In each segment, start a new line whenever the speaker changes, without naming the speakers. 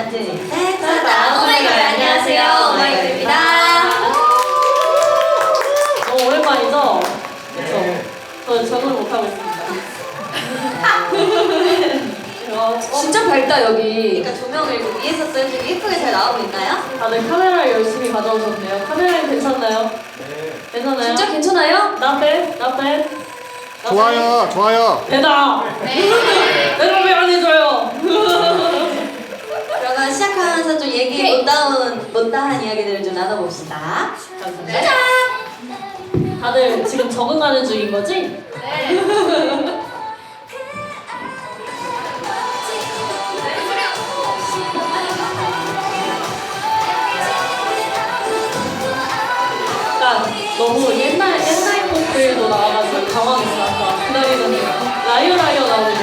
네, 인사, 네, 인사드리겠습니다. 둘, 셋.
자, 오마이걸 안녕하세요. 오마이걸입니다.
너무 오랜만이죠? 그쵸? 저 적응 못하고 있습니다. 어,
진짜 밝다 여기.
그러니까 조명을 이렇게 위에서 써주고 예쁘게 잘 나오고 있나요?
다들 카메라를 열심히 가져오셨네요. 카메라는 괜찮나요? 괜찮아요?
진짜 괜찮아요?
나 빼? 나 빼? 나
좋아요, 좋아요.
빼? 대답!
네.
왜안 해줘요?
그러면 시작하면서 좀 얘기
오케이.
못다운, 못다한 이야기들을 좀 나눠봅시다.
감사합니다. 다들 지금 적응하는 중인 거지?
네.
약간 너무 옛날 옛날 곡들도 나와가지고 당황했어 아까 기다리던 데 라이어 라이어 나오는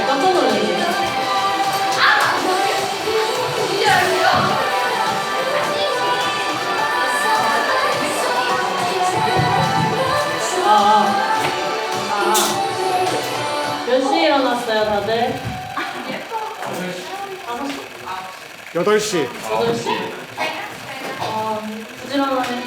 8시.
8시.
어, 부지런하네.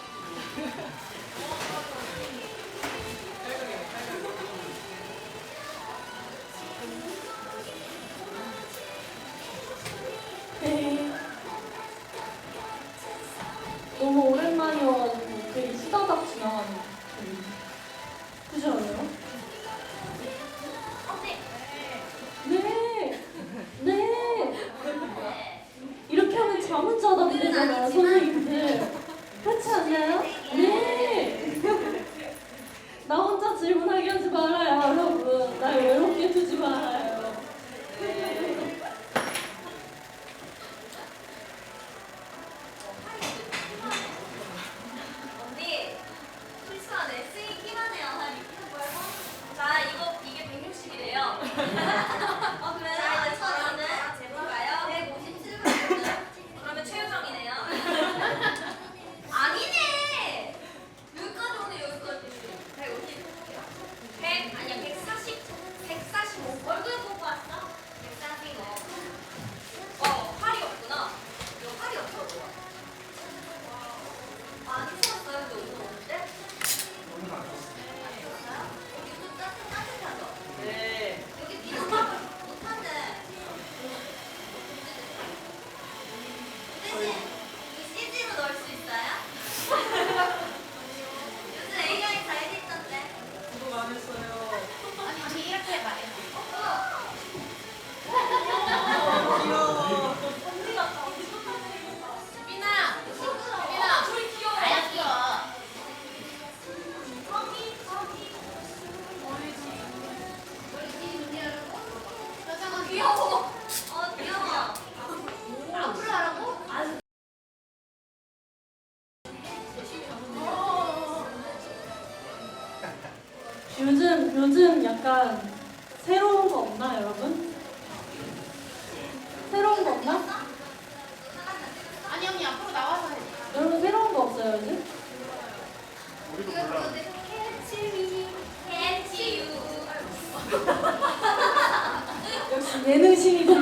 예능신이고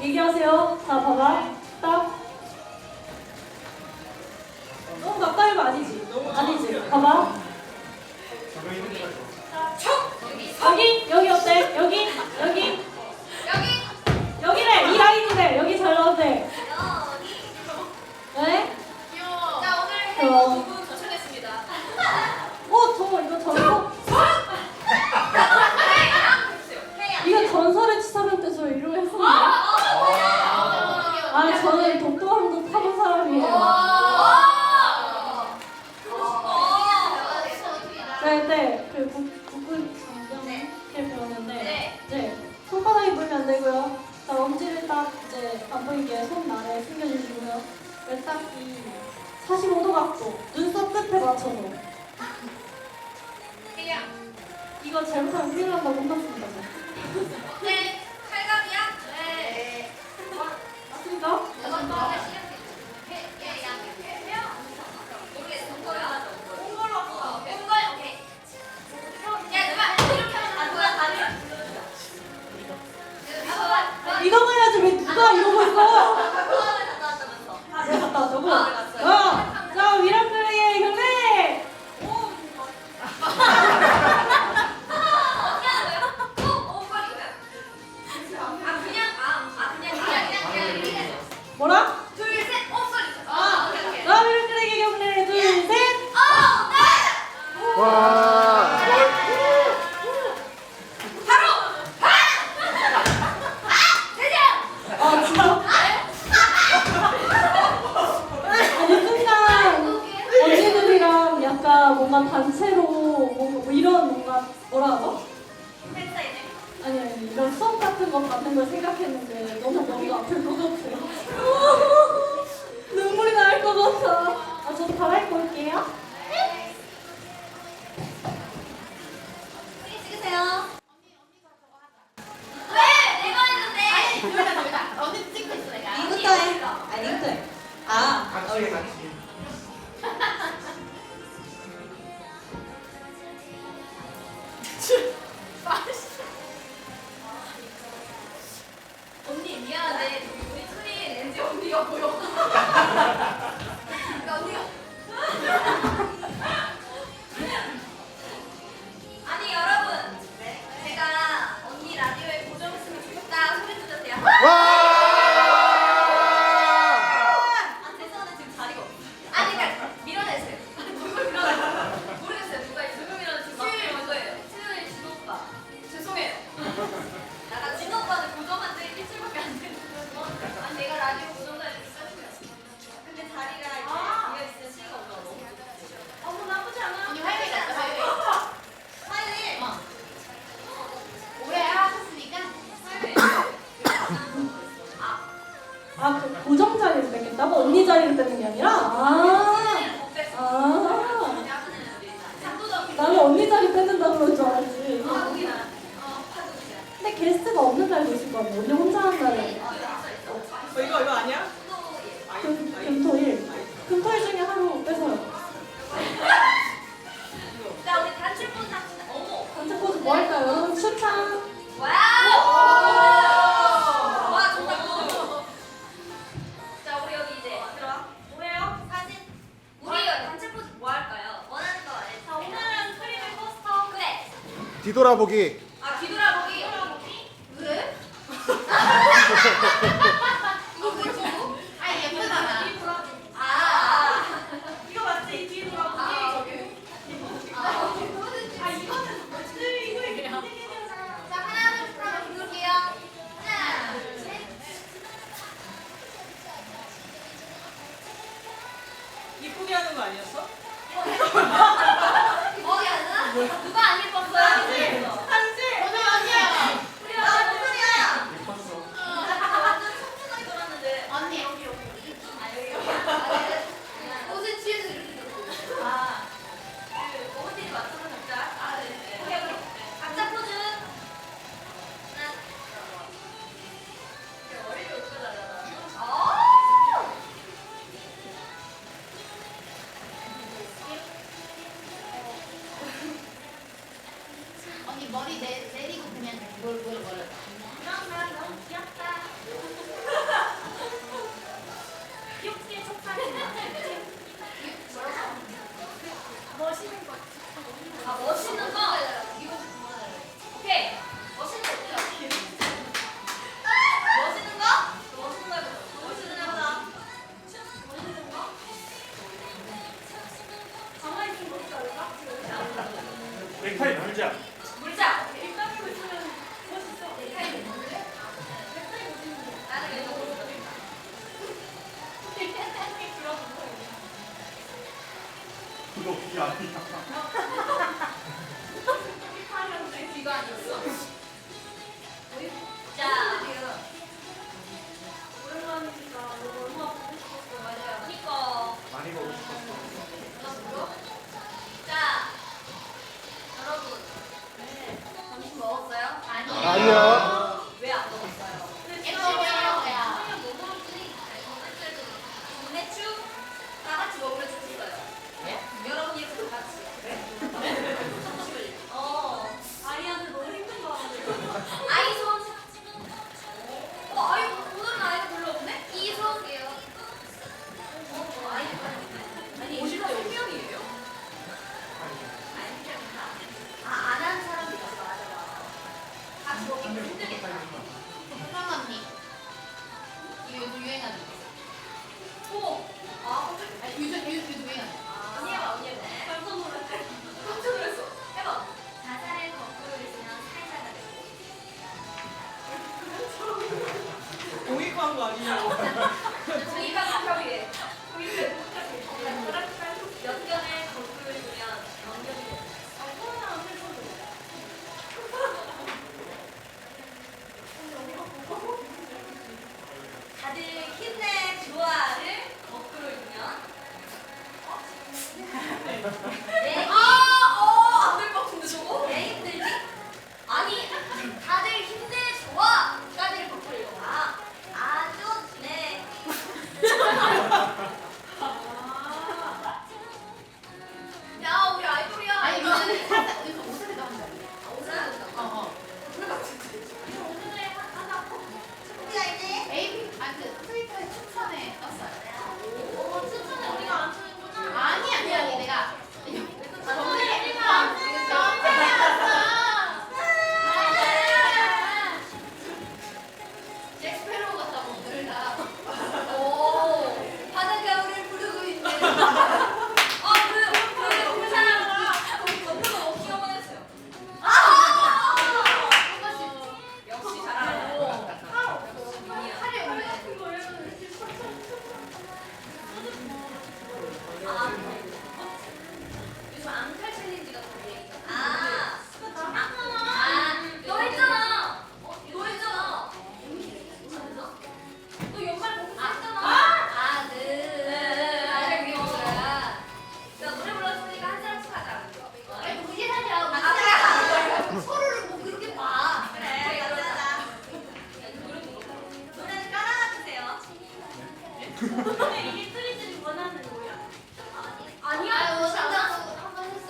얘기하세요. 자, 봐봐. 딱. 너무 가까이 거 아니지? 아니지? 봐봐.
여기,
여기 어때? 여기, 여기, 여기래. 이 라인이래. 여기 잘 나온대. 네?
그럼.
어, 저 이거 전설. 이거 전설의 치사병 때저 이름 했었는데. 안 보이게 손 아래 숨겨주시고요. 외딱이 45도 각도, 눈썹 끝에 맞춰서. 이거 잘못하면 큰일 난다고 혼났습니다.
네.
아,
그 고정
자리를 뺏겠다고? 언니 자리를 뺏는 게 아니라? 아, 아. 나는 언니 자리 뺏는다고 그런 줄 알았지. 근데 게스트가 없는 날도 있을 거 아니야. 언니 혼자
하는 날은.
저 이거 이거 아니야?
금토 일. 금, 토, 일 중에 하루 뺏어요.
자, 우리 단체 포즈
뭐 할까요?
뒤돌아보기.
아, 뒤돌아보기. 왜? 머리
내, 내리고 그냥 뭘뭘
걸어. 그런 말 너무 귀엽다. 귀엽게 촉발해. 멋있는 거. 아 멋. 그 요즘 유행하는 거.
호. 아,
아니, 요즘,
요즘,
요즘 유행하는 거. 언니 해봐, 언니
해봐. 깜짝
놀랐어. 깜짝 놀랐어. 해봐. 자살의 거꾸로
있으면 살자가 되고. 공익 광고
아니냐고.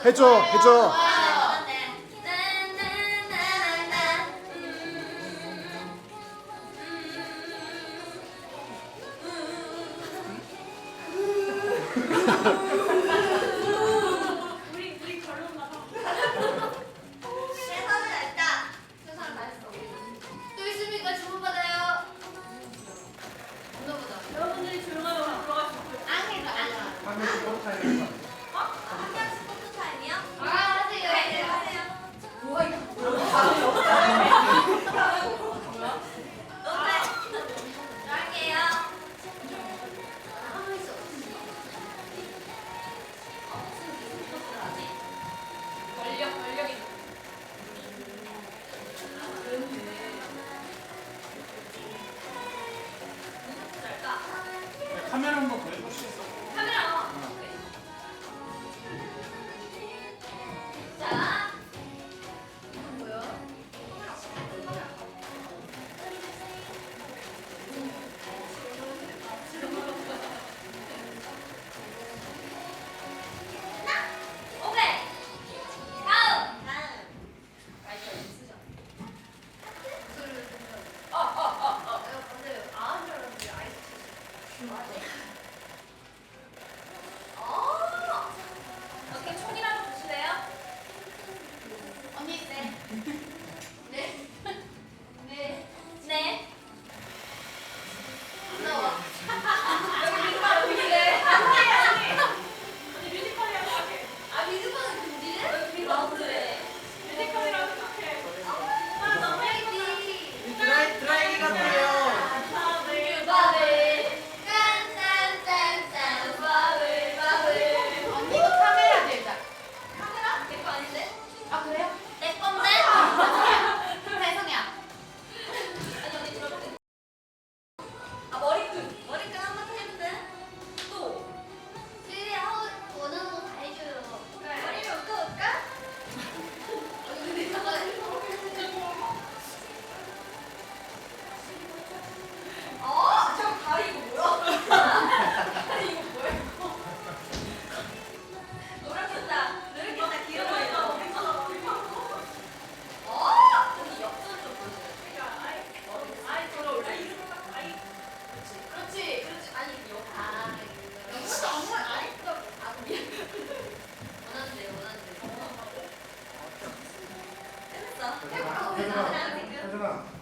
해줘
해줘 太好了，了，太好了。